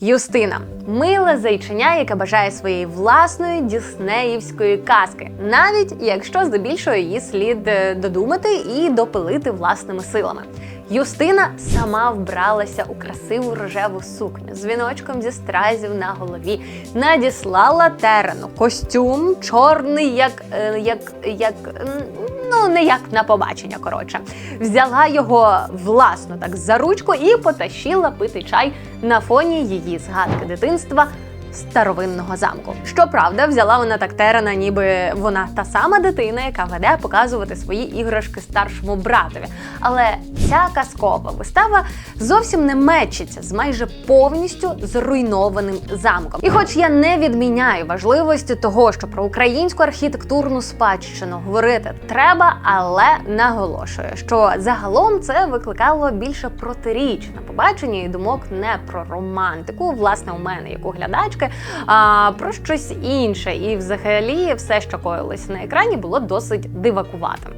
Юстина миле зайчиня, яке бажає своєї власної діснеївської казки, навіть якщо здебільшого її слід е, додумати і допилити власними силами. Юстина сама вбралася у красиву рожеву сукню з віночком зі стразів на голові, надіслала терену. Костюм чорний, як, е, як, як ну не як на побачення. Коротше, взяла його власно так за ручку і потащила пити чай на фоні її згадки дитинства. Старовинного замку. Щоправда, взяла вона так терена, ніби вона та сама дитина, яка веде показувати свої іграшки старшому братові. Але ця казкова вистава зовсім не мечиться з майже повністю зруйнованим замком. І хоч я не відміняю важливості того, що про українську архітектурну спадщину говорити треба, але наголошую, що загалом це викликало більше протиріч на побачення і думок не про романтику, власне, у мене як у глядачки, а про щось інше. І взагалі все, що коїлося на екрані, було досить дивакуватим.